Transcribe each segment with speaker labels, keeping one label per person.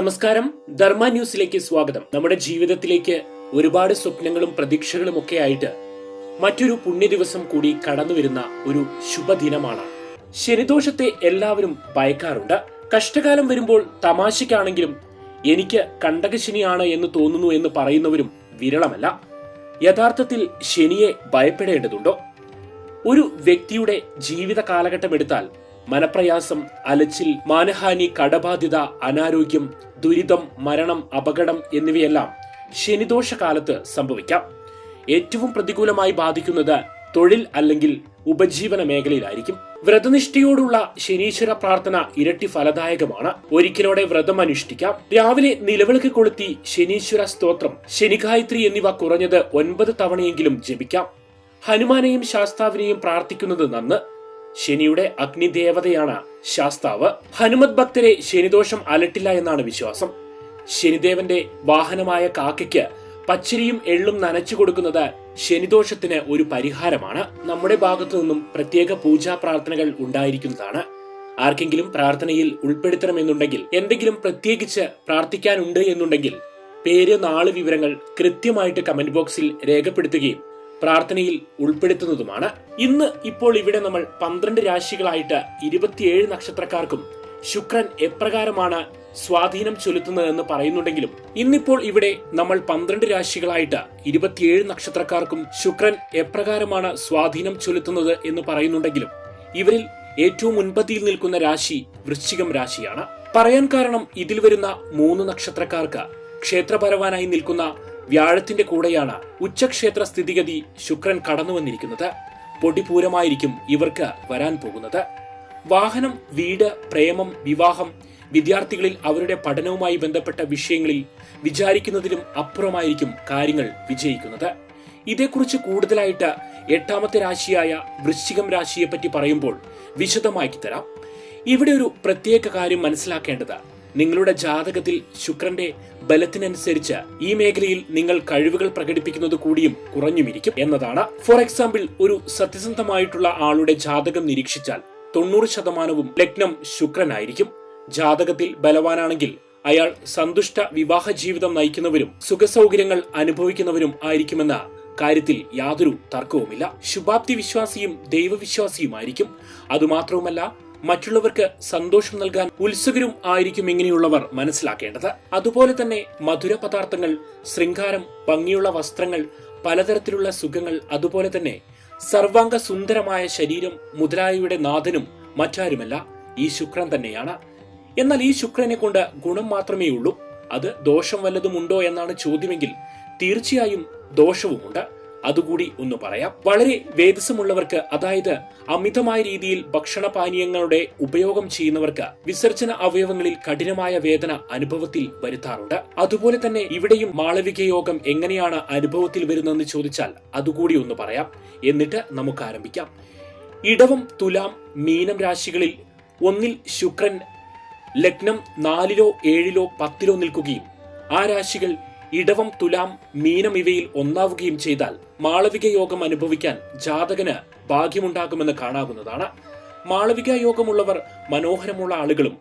Speaker 1: നമസ്കാരം. ധർമ്മ ന്യൂസിലേക്ക് സ്വാഗതം. നമ്മുടെ ജീവിതത്തിലേക്ക് ഒരുപാട് സ്വപ്നങ്ങളും പ്രതീക്ഷകളും ഒക്കെ ആയിട്ട് മറ്റൊരു പുണ്യ ദിവസം കൂടി കടന്നു വരുന്ന ഒരു ശുഭദിനമാണ്. ശനിദോഷത്തെ എല്ലാവരും ഭയക്കാറുണ്ട്. കഷ്ടകാലം വരുമ്പോൾ തമാശയ്ക്കാണെങ്കിലും എനിക്ക് കണ്ടകശനിയാണ് എന്ന് തോന്നുന്നു എന്ന് പറയുന്നവരും വിരളമല്ല. യഥാർത്ഥത്തിൽ ശനിയെ ഭയപ്പെടേണ്ടതുണ്ടോ? ഒരു വ്യക്തിയുടെ ജീവിത കാലഘട്ടം എടുത്താൽ മനപ്രയാസം അലച്ചിൽ മാനഹാനി കടബാധ്യത അനാരോഗ്യം ദുരിതം മരണം അപകടം എന്നിവയെല്ലാം ശനിദോഷ കാലത്ത് സംഭവിക്കാം. ഏറ്റവും പ്രതികൂലമായി ബാധിക്കുന്നത് തൊഴിൽ അല്ലെങ്കിൽ ഉപജീവന മേഖലയിലായിരിക്കും. വ്രതനിഷ്ഠയോടുള്ള ശനീശ്വര പ്രാർത്ഥന ഇരട്ടി ഫലദായകമാണ്. ഒരിക്കലോടെ വ്രതം അനുഷ്ഠിക്കാം. രാവിലെ നിലവിളക്ക് കൊളുത്തി ശനീശ്വര സ്തോത്രം ശനിഗായത്രി എന്നിവ കുറഞ്ഞത് ഒൻപത് തവണയെങ്കിലും ജപിക്കാം. ഹനുമാനെയും ശാസ്താവിനെയും പ്രാർത്ഥിക്കുന്നത് നന്ന് ശനിയുടെ അഗ്നിദേവതയാണ് ശാസ്താവ്. ഹനുമത് ഭക്തരെ ശനിദോഷം അലട്ടില്ല എന്നാണ് വിശ്വാസം. ശനിദേവന്റെ വാഹനമായ കാക്കയ്ക്ക് പച്ചരിയും എള്ളും നനച്ചു കൊടുക്കുന്നത് ശനിദോഷത്തിന് ഒരു പരിഹാരമാണ്. നമ്മുടെ ഭാഗത്തു നിന്നും പ്രത്യേക പൂജാ പ്രാർത്ഥനകൾ ഉണ്ടായിരിക്കുന്നതാണ്. ആർക്കെങ്കിലും പ്രാർത്ഥനയിൽ ഉൾപ്പെടുത്തണമെന്നുണ്ടെങ്കിൽ എന്തെങ്കിലും പ്രത്യേകിച്ച് പ്രാർത്ഥിക്കാനുണ്ട് എന്നുണ്ടെങ്കിൽ പേര് നാൾ വിവരങ്ങൾ കൃത്യമായിട്ട് കമന്റ് ബോക്സിൽ രേഖപ്പെടുത്തുകയും പ്രാർത്ഥനയിൽ ഉൾപ്പെടുത്തുന്നതുമാണ്. ഇന്ന് ഇപ്പോൾ ഇവിടെ നമ്മൾ പന്ത്രണ്ട് രാശികളായിട്ട് ഇരുപത്തിയേഴ് നക്ഷത്രക്കാർക്കും ശുക്രൻ എപ്രകാരമാണ് സ്വാധീനം ചെലുത്തുന്നതെന്ന് പറയുന്നുണ്ടെങ്കിലും ഇന്നിപ്പോൾ ഇവിടെ നമ്മൾ പന്ത്രണ്ട് രാശികളായിട്ട് ഇരുപത്തിയേഴ് നക്ഷത്രക്കാർക്കും ശുക്രൻ എപ്രകാരമാണ് സ്വാധീനം ചെലുത്തുന്നത് എന്ന് പറയുന്നുണ്ടെങ്കിലും ഇവരിൽ ഏറ്റവും മുൻപതിയിൽ നിൽക്കുന്ന രാശി വൃശ്ചികം രാശിയാണ്. പറയാൻ കാരണം ഇതിൽ വരുന്ന മൂന്ന് നക്ഷത്രക്കാർക്ക് ക്ഷേത്രപരവാനായി നിൽക്കുന്ന വ്യാഴത്തിന്റെ കൂടെയാണ് ഉച്ചക്ഷേത്ര സ്ഥിതിഗതി ശുക്രൻ കടന്നു വന്നിരിക്കുന്നത് പൊടിപൂരമായിരിക്കും ഇവർക്ക് വരാൻ പോകുന്നത്. വാഹനം വീട് പ്രേമം വിവാഹം വിദ്യാർത്ഥികളിൽ അവരുടെ പഠനവുമായി ബന്ധപ്പെട്ട വിഷയങ്ങളിൽ വിചാരിക്കുന്നതിലും അപ്പുറമായിരിക്കും കാര്യങ്ങൾ വിജയിക്കുന്നത്. ഇതേക്കുറിച്ച് കൂടുതലായിട്ട് എട്ടാമത്തെ രാശിയായ വൃശ്ചികം രാശിയെ പറ്റി പറയുമ്പോൾ വിശദമാക്കി തരാം. ഇവിടെ ഒരു പ്രത്യേക കാര്യം മനസ്സിലാക്കേണ്ടത് നിങ്ങളുടെ ജാതകത്തിൽ ശുക്രന്റെ ബലത്തിനനുസരിച്ച് ഈ മേഖലയിൽ നിങ്ങൾ കഴിവുകൾ പ്രകടിപ്പിക്കുന്നത് കൂടിയും കുറഞ്ഞുമിരിക്കും എന്നതാണ്. ഫോർ എക്സാമ്പിൾ ഒരു സത്യസന്ധമായിട്ടുള്ള ആളുടെ ജാതകം നിരീക്ഷിച്ചാൽ തൊണ്ണൂറ് ശതമാനവും ലഗ്നം ശുക്രനായിരിക്കും. ജാതകത്തിൽ ബലവാനാണെങ്കിൽ അയാൾ സന്തുഷ്ട വിവാഹ ജീവിതം നയിക്കുന്നവരും സുഖസൗകര്യങ്ങൾ അനുഭവിക്കുന്നവരും ആയിരിക്കുമെന്ന കാര്യത്തിൽ യാതൊരു തർക്കവുമില്ല. ശുഭാപ്തി വിശ്വാസിയും ദൈവവിശ്വാസിയുമായിരിക്കും. അതുമാത്രവുമല്ല മറ്റുള്ളവർക്ക് സന്തോഷം നൽകാൻ ഉത്സുകരും ആയിരിക്കും ഇങ്ങനെയുള്ളവർ മനസ്സിലാക്കേണ്ടത്. അതുപോലെ തന്നെ മധുര പദാർത്ഥങ്ങൾ ശൃംഗാരം ഭംഗിയുള്ള വസ്ത്രങ്ങൾ പലതരത്തിലുള്ള സുഖങ്ങൾ അതുപോലെ തന്നെ സർവാംഗ സുന്ദരമായ ശരീരം മുതലായവയുടെ നാഥനും മറ്റാരുമല്ല. ഈ ശുക്രൻ തന്നെയാണ്. എന്നാൽ ഈ ശുക്രനെ കൊണ്ട് ഗുണം മാത്രമേ ഉള്ളൂ അത് ദോഷം വല്ലതും ഉണ്ടോ എന്നാണ് ചോദ്യമെങ്കിൽ തീർച്ചയായും ദോഷവുമുണ്ട്. അതുകൂടി ഒന്ന് പറയാം. വളരെ വേദസമുള്ളവർക്ക് അതായത് അമിതമായ രീതിയിൽ ഭക്ഷണപാനീയങ്ങളുടെ ഉപയോഗം ചെയ്യുന്നവർക്ക് വിസർജന അവയവങ്ങളിൽ കഠിനമായ വേദന അനുഭവത്തിൽ വരുത്താറുണ്ട്. അതുപോലെ തന്നെ ഇവിടെയും മാളവിക യോഗം എങ്ങനെയാണ് അനുഭവത്തിൽ വരുന്നതെന്ന് ചോദിച്ചാൽ അതുകൂടി ഒന്ന് പറയാം. എന്നിട്ട് നമുക്ക് ആരംഭിക്കാം. ഇടവം തുലാം മീനം രാശികളിൽ ഒന്നിൽ ശുക്രൻ ലഗ്നം നാലിലോ ഏഴിലോ പത്തിലോ നിൽക്കുകയും ആ രാശികൾ ഇടവം തുലാം മീനം ഇവയിൽ ഒന്നാവുകയും ചെയ്താൽ മാളവിക യോഗം അനുഭവിക്കാൻ ജാതകന് ഭാഗ്യമുണ്ടാകുമെന്ന് കാണാവുന്നതാണ്. മാളവിക യോഗമുള്ളവർ മനോഹരമുള്ള ആളുകളും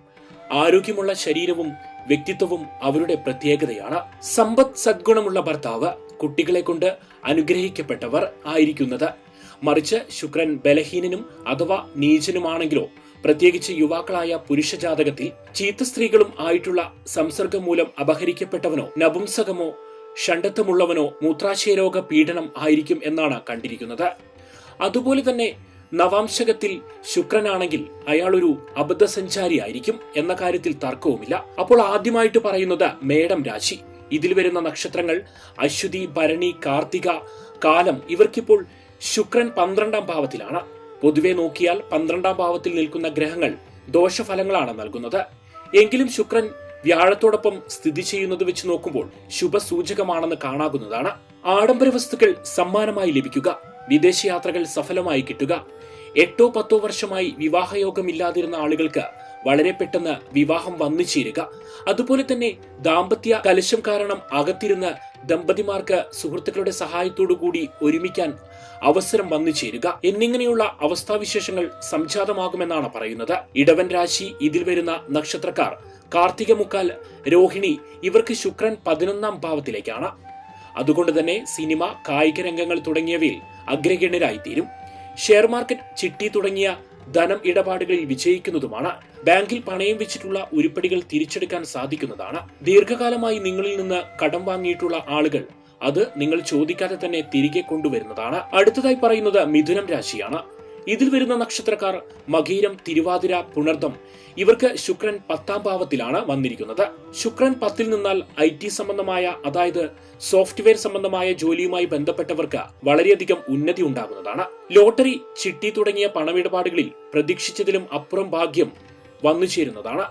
Speaker 1: ആരോഗ്യമുള്ള ശരീരവും വ്യക്തിത്വവും അവരുടെ പ്രത്യേകതയാണ്. സമ്പദ് സദ്ഗുണമുള്ള ഭർത്താവ് കുട്ടികളെ കൊണ്ട് അനുഗ്രഹിക്കപ്പെട്ടവർ ആയിരിക്കുന്നത്. മറിച്ച് ശുക്രൻ ബലഹീനനും അഥവാ നീചനുമാണെങ്കിലോ പ്രത്യേകിച്ച് യുവാക്കളായ പുരുഷ ജാതകത്തിൽ ചീത്ത സ്ത്രീകളും ആയിട്ടുള്ള സംസർഗം മൂലം അപഹരിക്കപ്പെട്ടവനോ നപുംസകമോ ഷണ്ടത്വമുള്ളവനോ മൂത്രാശയരോഗ പീഡനം ആയിരിക്കും എന്നാണ് കണ്ടിരിക്കുന്നത്. അതുപോലെ തന്നെ നവാംശകത്തിൽ ശുക്രനാണെങ്കിൽ അയാൾ ഒരു അബദ്ധസഞ്ചാരി ആയിരിക്കും എന്ന കാര്യത്തിൽ തർക്കവുമില്ല. അപ്പോൾ ആദ്യമായിട്ട് പറയുന്നത് മേടം രാശി. ഇതിൽ വരുന്ന നക്ഷത്രങ്ങൾ അശ്വതി ഭരണി കാർത്തിക കാലം ഇവർക്കിപ്പോൾ ശുക്രൻ പന്ത്രണ്ടാം ഭാവത്തിലാണ്. പൊതുവെ നോക്കിയാൽ പന്ത്രണ്ടാം ഭാവത്തിൽ നിൽക്കുന്ന ഗ്രഹങ്ങൾ ദോഷഫലങ്ങളാണ് നൽകുന്നത്. എങ്കിലും ശുക്രൻ വ്യാഴത്തോടൊപ്പം സ്ഥിതി ചെയ്യുന്നത് വെച്ച് നോക്കുമ്പോൾ ശുഭസൂചകമാണെന്ന് കാണാകുന്നതാണ്. ആഡംബര വസ്തുക്കൾ സമ്മാനമായി ലഭിക്കുക വിദേശയാത്രകൾ സഫലമായി കിട്ടുക എട്ടോ പത്തോ വർഷമായി വിവാഹയോഗം ഇല്ലാതിരുന്ന ആളുകൾക്ക് വളരെ പെട്ടെന്ന് വിവാഹം വന്നു ചേരുക. അതുപോലെ തന്നെ ദാമ്പത്യ കലശം കാരണം അകത്തിരുന്ന ദമ്പതിമാർക്ക് സുഹൃത്തുക്കളുടെ സഹായത്തോടു കൂടി ഒരുമിക്കാൻ അവസരം വന്നു ചേരുക. എന്നിങ്ങനെയുള്ള അവസ്ഥാവിശേഷങ്ങൾ സംജാതമാകുമെന്നാണ് പറയുന്നത്. ഇടവൻ രാശി ഇതിൽ വരുന്ന നക്ഷത്രക്കാർ കാർത്തിക മുക്കാൽ രോഹിണി ഇവർക്ക് ശുക്രൻ പതിനൊന്നാം ഭാവത്തിലേക്കാണ്. അതുകൊണ്ട് തന്നെ സിനിമ കായിക രംഗങ്ങൾ തുടങ്ങിയവയിൽ അഗ്രഗണ്യരായിത്തീരും. ഷെയർ മാർക്കറ്റ് ചിട്ടി തുടങ്ങിയ ധനം ഇടപാടുകളിൽ വിജയിക്കുന്നതുമാണ്. ബാങ്കിൽ പണയം വെച്ചിട്ടുള്ള ഉരുപ്പടികൾ തിരിച്ചെടുക്കാൻ സാധിക്കുന്നതാണ്. ദീർഘകാലമായി നിങ്ങളിൽ നിന്ന് കടം വാങ്ങിയിട്ടുള്ള ആളുകൾ അത് നിങ്ങൾ ചോദിക്കാതെ തന്നെ തിരികെ കൊണ്ടുവരുന്നതാണ്. അടുത്തതായി പറയുന്നത് മിഥുനം രാശിയാണ്. ഇതിൽ വരുന്ന നക്ഷത്രക്കാർ മകീരം തിരുവാതിര പുണർദം. ഇവർക്ക് ശുക്രൻ പത്താം ഭാവത്തിലാണ് വന്നിരിക്കുന്നത്. ശുക്രൻ പത്തിൽ നിന്നാൽ ഐ ടി സംബന്ധമായ അതായത് സോഫ്റ്റ്വെയർ സംബന്ധമായ ജോലിയുമായി ബന്ധപ്പെട്ടവർക്ക് വളരെയധികം ഉന്നതി ഉണ്ടാകുന്നതാണ്. ലോട്ടറി ചിട്ടി തുടങ്ങിയ പണമിടപാടുകളിൽ പ്രതീക്ഷിച്ചതിലും അപ്പുറം ഭാഗ്യം വന്നു ചേരുന്നതാണ്.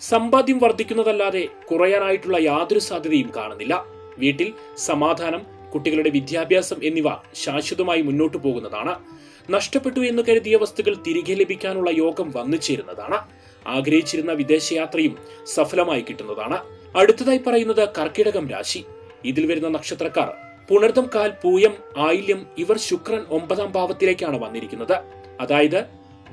Speaker 1: സമ്പാദ്യം വർദ്ധിക്കുന്നതല്ലാതെ കുറയാനായിട്ടുള്ള യാതൊരു സാധ്യതയും കാണുന്നില്ല. വീട്ടിൽ സമാധാനം കുട്ടികളുടെ വിദ്യാഭ്യാസം എന്നിവ ശാശ്വതമായി മുന്നോട്ടു പോകുന്നതാണ്. നഷ്ടപ്പെട്ടു എന്ന് കരുതിയ വസ്തുക്കൾ തിരികെ ലഭിക്കാനുള്ള യോഗം വന്നു ചേരുന്നതാണ് ആഗ്രഹിച്ചിരുന്ന വിദേശയാത്രയും സഫലമായി കിട്ടുന്നതാണ്. അടുത്തതായി പറയുന്നത് കർക്കിടകം രാശി. ഇതിൽ വരുന്ന നക്ഷത്രക്കാർ പുണർദം കാൽ പൂയം ആയില്യം ഇവർ ശുക്രൻ ഒമ്പതാം ഭാവത്തിലേക്കാണ് വന്നിരിക്കുന്നത്. അതായത്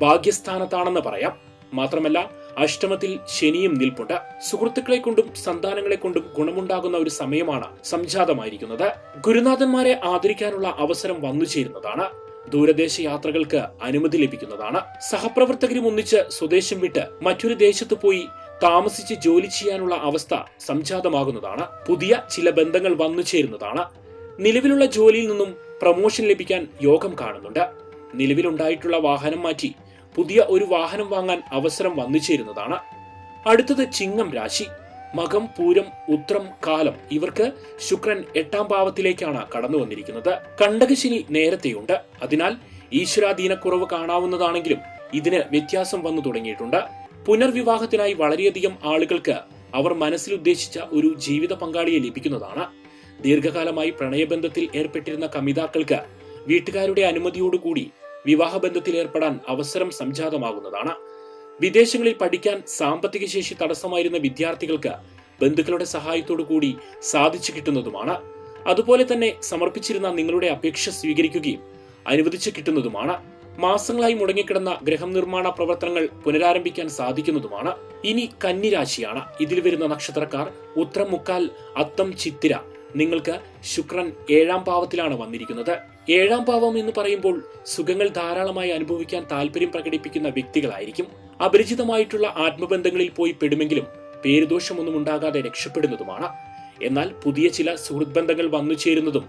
Speaker 1: ഭാഗ്യസ്ഥാനത്താണെന്ന് പറയാം. മാത്രമല്ല അഷ്ടമത്തിൽ ശനിയും നിൽപ്പുണ്ട്. സുഹൃത്തുക്കളെ കൊണ്ടും സന്താനങ്ങളെ കൊണ്ടും ഗുണമുണ്ടാകുന്ന ഒരു സമയമാണ് സംജാതമായിരിക്കുന്നത്. ഗുരുനാഥന്മാരെ ആദരിക്കാനുള്ള അവസരം വന്നു ചേരുന്നതാണ് ദൂരദേശ യാത്രകൾക്ക് അനുമതി ലഭിക്കുന്നതാണ്. സഹപ്രവർത്തകരും ഒന്നിച്ച് സ്വദേശം വിട്ട് മറ്റൊരു ദേശത്ത് പോയി താമസിച്ച് ജോലി ചെയ്യാനുള്ള അവസ്ഥ സംജാതമാകുന്നതാണ്. പുതിയ ചില ബന്ധങ്ങൾ വന്നു ചേരുന്നതാണ്. നിലവിലുള്ള ജോലിയിൽ നിന്നും പ്രമോഷൻ ലഭിക്കാൻ യോഗം കാണുന്നുണ്ട്. നിലവിലുണ്ടായിട്ടുള്ള വാഹനം മാറ്റി പുതിയ ഒരു വാഹനം വാങ്ങാൻ അവസരം വന്നു ചേരുന്നതാണ്. അടുത്തത് ചിങ്ങം രാശി. മകം പൂരം ഉത്രം കാലം ഇവർക്ക് ശുക്രൻ എട്ടാം ഭാവത്തിലേക്കാണ് കടന്നു വന്നിരിക്കുന്നത്. കണ്ടകശിനി നേരത്തെയുണ്ട്. അതിനാൽ ഈശ്വരാധീനക്കുറവ് കാണാവുന്നതാണെങ്കിലും ഇതിന് വ്യത്യാസം വന്നു തുടങ്ങിയിട്ടുണ്ട്. പുനർവിവാഹത്തിനായി വളരെയധികം ആളുകൾക്ക് അവർ മനസ്സിൽ ഉദ്ദേശിച്ച ഒരു ജീവിത പങ്കാളിയെ ലഭിക്കുന്നതാണ്. ദീർഘകാലമായി പ്രണയബന്ധത്തിൽ ഏർപ്പെട്ടിരുന്ന കമിതാക്കൾക്ക് വീട്ടുകാരുടെ അനുമതിയോടുകൂടി വിവാഹബന്ധത്തിൽ ഏർപ്പെടാൻ അവസരം സംജാതമാകുന്നതാണ്. വിദേശങ്ങളിൽ പഠിക്കാൻ സാമ്പത്തിക ശേഷി തടസ്സമായിരുന്ന വിദ്യാർത്ഥികൾക്ക് ബന്ധുക്കളുടെ സഹായത്തോടു കൂടി സാധിച്ചു കിട്ടുന്നതുമാണ്. അതുപോലെ തന്നെ സമർപ്പിച്ചിരുന്ന നിങ്ങളുടെ അപേക്ഷ സ്വീകരിക്കുകയും അനുവദിച്ചു കിട്ടുന്നതുമാണ്. മാസങ്ങളായി മുടങ്ങിക്കിടന്ന ഗ്രഹം നിർമ്മാണ പ്രവർത്തനങ്ങൾ പുനരാരംഭിക്കാൻ സാധിക്കുന്നതുമാണ്. ഇനി കന്നിരാശിയാണ്. ഇതിൽ വരുന്ന നക്ഷത്രക്കാർ ഉത്രം മുക്കാൽ അത്തം ചിത്തിര നിങ്ങൾക്ക് ശുക്രൻ ഏഴാം പാവത്തിലാണ് വന്നിരിക്കുന്നത്. ഏഴാം ഭാവം എന്ന് പറയുമ്പോൾ സുഖങ്ങൾ ധാരാളമായി അനുഭവിക്കാൻ താല്പര്യം പ്രകടിപ്പിക്കുന്ന വ്യക്തികളായിരിക്കും. അപരിചിതമായിട്ടുള്ള ആത്മബന്ധങ്ങളിൽ പോയി പെടുമെങ്കിലും പേരുദോഷമൊന്നും ഉണ്ടാകാതെ രക്ഷപ്പെടുന്നതുമാണ്. എന്നാൽ പുതിയ ചില സുഹൃത് ബന്ധങ്ങൾ വന്നു ചേരുന്നതും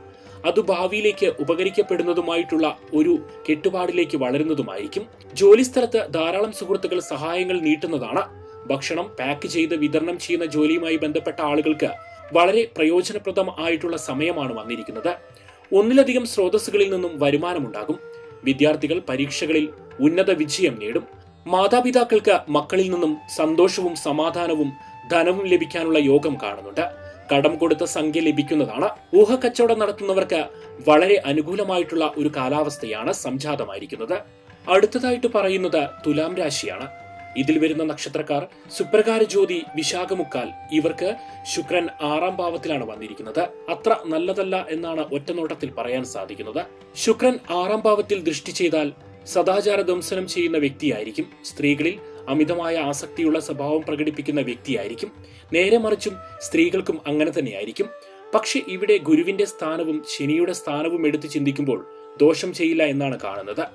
Speaker 1: അത് ഭാവിയിലേക്ക് ഉപകരിക്കപ്പെടുന്നതുമായിട്ടുള്ള ഒരു കെട്ടുപാടിലേക്ക് വളരുന്നതുമായിരിക്കും. ജോലിസ്ഥലത്ത് ധാരാളം സുഹൃത്തുക്കൾ സഹായങ്ങൾ നീട്ടുന്നതാണ്. ഭക്ഷണം പാക്ക് ചെയ്ത് വിതരണം ചെയ്യുന്ന ജോലിയുമായി ബന്ധപ്പെട്ട ആളുകൾക്ക് വളരെ പ്രയോജനപ്രദം ആയിട്ടുള്ള സമയമാണ് വന്നിരിക്കുന്നത്. ഒന്നിലധികം സ്രോതസ്സുകളിൽ നിന്നും വരുമാനമുണ്ടാകും. വിദ്യാർത്ഥികൾ പരീക്ഷകളിൽ ഉന്നത വിജയം നേടും. മാതാപിതാക്കൾക്ക് മക്കളിൽ നിന്നും സന്തോഷവും സമാധാനവും ധനവും ലഭിക്കാനുള്ള യോഗം കാണുന്നുണ്ട്. കടം കൊടുത്ത സംഖ്യ ലഭിക്കുന്നതാണ്. ഊഹക്കച്ചവടം നടത്തുന്നവർക്ക് വളരെ അനുകൂലമായിട്ടുള്ള ഒരു കാലാവസ്ഥയാണ് സംജാതമായിരിക്കുന്നത്. അടുത്തതായിട്ട് പറയുന്നത് തുലാം രാശിയാണ്. ഇതിൽ വരുന്ന നക്ഷത്രക്കാർ സുപ്രകാര ജ്യോതി വിശാഖമുക്കാൽ. ഇവർക്ക് ശുക്രൻ ആറാം ഭാവത്തിലാണ് വന്നിരിക്കുന്നത്. അത്ര നല്ലതല്ല എന്നാണ് ഒറ്റനോട്ടത്തിൽ പറയാൻ സാധിക്കുന്നത്. ശുക്രൻ ആറാം ഭാവത്തിൽ ദൃഷ്ടി ചെയ്താൽ സദാചാര ദംസനം ചെയ്യുന്ന വ്യക്തിയായിരിക്കും. സ്ത്രീകളിൽ അമിതമായ ആസക്തിയുള്ള സ്വഭാവം പ്രകടിപ്പിക്കുന്ന വ്യക്തിയായിരിക്കും. നേരെ മറിച്ചും സ്ത്രീകൾക്കും അങ്ങനെ തന്നെയായിരിക്കും. പക്ഷെ ഇവിടെ ഗുരുവിന്റെ സ്ഥാനവും ശനിയുടെ സ്ഥാനവും എടുത്ത് ചിന്തിക്കുമ്പോൾ ദോഷം ചെയ്യില്ല എന്നാണ് കാണുന്നത്.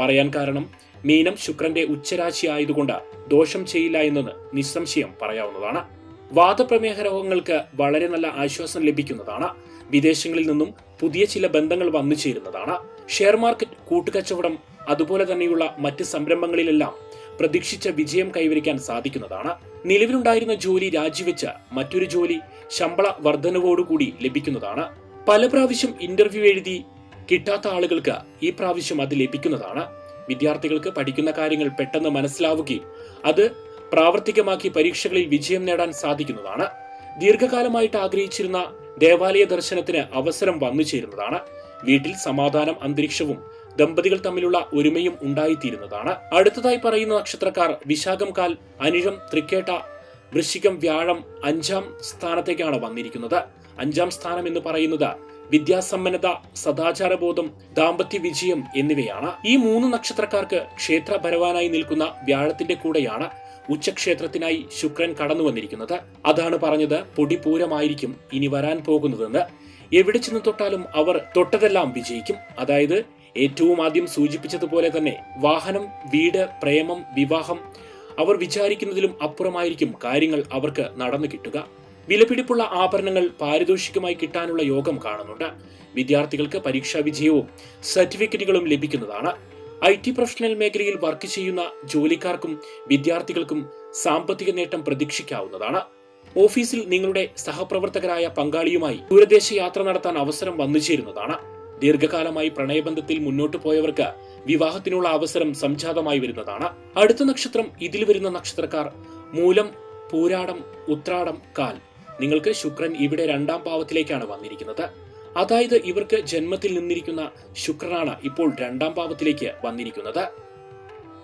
Speaker 1: പറയാൻ കാരണം മീനം ശുക്രന്റെ ഉച്ചരാശി ആയതുകൊണ്ട് ദോഷം ചെയ്യില്ല എന്നത് നിസ്സംശയം പറയാവുന്നതാണ്. വാദപ്രമേഹ രോഗങ്ങൾക്ക് വളരെ നല്ല ആശ്വാസം ലഭിക്കുന്നതാണ്. വിദേശങ്ങളിൽ നിന്നും പുതിയ ചില ബന്ധങ്ങൾ വന്നു ചേരുന്നതാണ്. ഷെയർ മാർക്കറ്റ് കൂട്ടുകച്ചവടം അതുപോലെ തന്നെയുള്ള മറ്റ് സംരംഭങ്ങളിലെല്ലാം പ്രതീക്ഷിച്ച വിജയം കൈവരിക്കാൻ സാധിക്കുന്നതാണ്. നിലവിലുണ്ടായിരുന്ന ജോലി രാജിവെച്ച് മറ്റൊരു ജോലി ശമ്പള വർധനവോടുകൂടി ലഭിക്കുന്നതാണ്. പല പ്രാവശ്യം ഇന്റർവ്യൂ എഴുതി കിട്ടാത്ത ആളുകൾക്ക് ഈ പ്രാവശ്യം അത് ലഭിക്കുന്നതാണ്. വിദ്യാർത്ഥികൾക്ക് പഠിക്കുന്ന കാര്യങ്ങൾ പെട്ടെന്ന് മനസ്സിലാവുകയും അത് പ്രാവർത്തികമാക്കി പരീക്ഷകളിൽ വിജയം നേടാൻ സാധിക്കുന്നതാണ്. ദീർഘകാലമായിട്ട് ആഗ്രഹിച്ചിരുന്ന ദേവാലയ ദർശനത്തിന് അവസരം വന്നു ചേരുന്നതാണ്. വീട്ടിൽ സമാധാനം അന്തരീക്ഷവും ദമ്പതികൾ തമ്മിലുള്ള ഒരുമയും ഉണ്ടായിത്തീരുന്നതാണ്. അടുത്തതായി പറയുന്ന നക്ഷത്രക്കാർ വിശാഖം കാൽ അനിഴം തൃക്കേട്ട വൃശ്ചികം വ്യാഴം അഞ്ചാം സ്ഥാനത്തേക്കാണ് വന്നിരിക്കുന്നത്. അഞ്ചാം സ്ഥാനം എന്ന് പറയുന്നത് വിദ്യാസമ്പന്നത സദാചാരബോധം ദാമ്പത്യ വിജയം എന്നിവയാണ് ഈ മൂന്ന് നക്ഷത്രക്കാർക്ക് ക്ഷേത്ര ഭരവാനായി നിൽക്കുന്ന വ്യാഴത്തിന്റെ കൂടെയാണ് ഉച്ചക്ഷേത്രത്തിനായി ശുക്രൻ കടന്നു വന്നിരിക്കുന്നത്. അതാണ് പറഞ്ഞത് പൊടിപൂരമായിരിക്കും ഇനി വരാൻ പോകുന്നതെന്ന്. എവിടെ ചെന്ന് തൊട്ടാലും അവർ തൊട്ടതെല്ലാം വിജയിക്കും. അതായത് ഏറ്റവും ആദ്യം സൂചിപ്പിച്ചതുപോലെ തന്നെ വാഹനം വീട് പ്രേമം വിവാഹം അവർ വിചാരിക്കുന്നതിലും അപ്പുറമായിരിക്കും കാര്യങ്ങൾ അവർക്ക് നടന്നു കിട്ടുക. വിലപിടിപ്പുള്ള ആഭരണങ്ങൾ പാരിതോഷികമായി കിട്ടാനുള്ള യോഗം കാണുന്നുണ്ട്. വിദ്യാർത്ഥികൾക്ക് പരീക്ഷാ വിജയവും സർട്ടിഫിക്കറ്റുകളും ലഭിക്കുന്നതാണ്. ഐ ടി പ്രൊഫഷണൽ മേഖലയിൽ വർക്ക് ചെയ്യുന്ന ജോലിക്കാർക്കും വിദ്യാർത്ഥികൾക്കും സാമ്പത്തിക നേട്ടം പ്രതീക്ഷിക്കാവുന്നതാണ്. ഓഫീസിൽ നിങ്ങളുടെ സഹപ്രവർത്തകരായ പങ്കാളിയുമായി ദൂരദേശ യാത്ര നടത്താൻ അവസരം വന്നു ചേരുന്നതാണ്. ദീർഘകാലമായി പ്രണയബന്ധത്തിൽ മുന്നോട്ടു പോയവർക്ക് വിവാഹത്തിനുള്ള അവസരം സംജാതമായി വരുന്നതാണ്. അടുത്ത നക്ഷത്രം ഇതിൽ വരുന്ന നക്ഷത്രക്കാർ മൂലം പൂരാടം ഉത്രാടം കാൽ. നിങ്ങൾക്ക് ശുക്രൻ ഇവിടെ രണ്ടാം ഭാവത്തിലേക്കാണ് വന്നിരിക്കുന്നത്. അതായത് ഇവർക്ക് ജന്മത്തിൽ നിന്നിരിക്കുന്ന ശുക്രനാണ് ഇപ്പോൾ രണ്ടാം ഭാവത്തിലേക്ക് വന്നിരിക്കുന്നത്.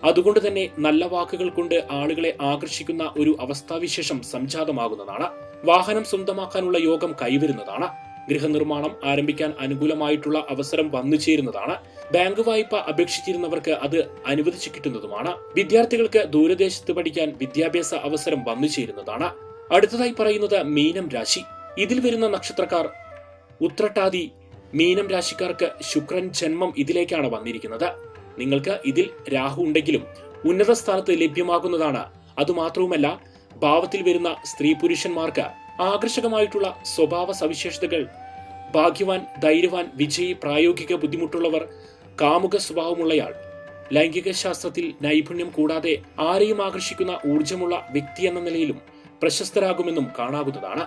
Speaker 1: അതുകൊണ്ട് തന്നെ നല്ല വാക്കുകൾ കൊണ്ട് ആളുകളെ ആകർഷിക്കുന്ന ഒരു അവസ്ഥാവിശേഷം സംജാതമാകുന്നതാണ്. വാഹനം സ്വന്തമാക്കാനുള്ള യോഗം കൈവരുന്നതാണ്. ഗൃഹനിർമ്മാണം ആരംഭിക്കാൻ അനുകൂലമായിട്ടുള്ള അവസരം വന്നു ചേരുന്നതാണ്. ബാങ്ക് വായ്പ അപേക്ഷിച്ചിരുന്നവർക്ക് അത് അനുവദിച്ചു കിട്ടുന്നതുമാണ്. വിദ്യാർത്ഥികൾക്ക് ദൂരദേശത്ത് പഠിക്കാൻ വിദ്യാഭ്യാസ അവസരം വന്നു ചേരുന്നതാണ്. അടുത്തതായി പറയുന്നത് മീനം രാശി. ഇതിൽ വരുന്ന നക്ഷത്രക്കാർ ഉത്രട്ടാതി മീനം രാശിക്കാർക്ക് ശുക്രൻ ജന്മം ഇതിലേക്കാണ് വന്നിരിക്കുന്നത്. നിങ്ങൾക്ക് ഇതിൽ രാഹു ഉണ്ടെങ്കിലും ഉന്നത സ്ഥാനത്ത് ലഭ്യമാകുന്നതാണ്. അതുമാത്രവുമല്ല ഭാവത്തിൽ വരുന്ന സ്ത്രീ പുരുഷന്മാർക്ക് ആകർഷകമായിട്ടുള്ള സ്വഭാവ സവിശേഷതകൾ ഭാഗ്യവാൻ ധൈര്യവാൻ വിജയി പ്രായോഗിക ബുദ്ധിമുട്ടുള്ളവർ കാമുക സ്വഭാവമുള്ളയാൾ ലൈംഗിക ശാസ്ത്രത്തിൽ നൈപുണ്യം കൂടാതെ ആരെയും ആകർഷിക്കുന്ന ഊർജമുള്ള വ്യക്തി എന്ന നിലയിലും പ്രശസ്തരാകുമെന്നും കാണാവുന്നതാണ്.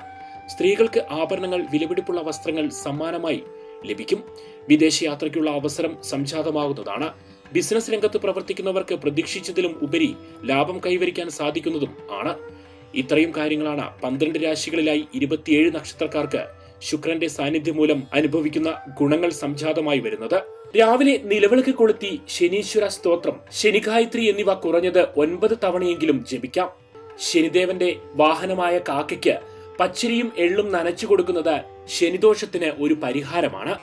Speaker 1: സ്ത്രീകൾക്ക് ആഭരണങ്ങൾ വിലപിടിപ്പുള്ള വസ്ത്രങ്ങൾ സമ്മാനമായി ലഭിക്കും. വിദേശയാത്രയ്ക്കുള്ള അവസരം സംജാതമാകുന്നതാണ്. ബിസിനസ് രംഗത്ത് പ്രവർത്തിക്കുന്നവർക്ക് പ്രതീക്ഷിച്ചതിലും ഉപരി ലാഭം കൈവരിക്കാൻ സാധിക്കുന്നതും ആണ്. ഇത്രയും കാര്യങ്ങളാണ് പന്ത്രണ്ട് രാശികളിലായി ഇരുപത്തിയേഴ് നക്ഷത്രക്കാർക്ക് ശുക്രന്റെ സാന്നിധ്യം മൂലം അനുഭവിക്കുന്ന ഗുണങ്ങൾ സംജാതമായി വരുന്നത്. രാവിലെ നിലവിളക്ക് കൊളുത്തി ശനീശ്വര സ്തോത്രം ശനിഗായത്രി എന്നിവ കുറഞ്ഞത് ഒൻപത് തവണയെങ്കിലും ജപിക്കാം. ശനിദേവന്റെ വാഹനമായ കാക്കയ്ക്ക് പച്ചരിയും എള്ളും നനച്ചു കൊടുക്കുന്നത് ശനിദോഷത്തിന് ഒരു പരിഹാരമാണ്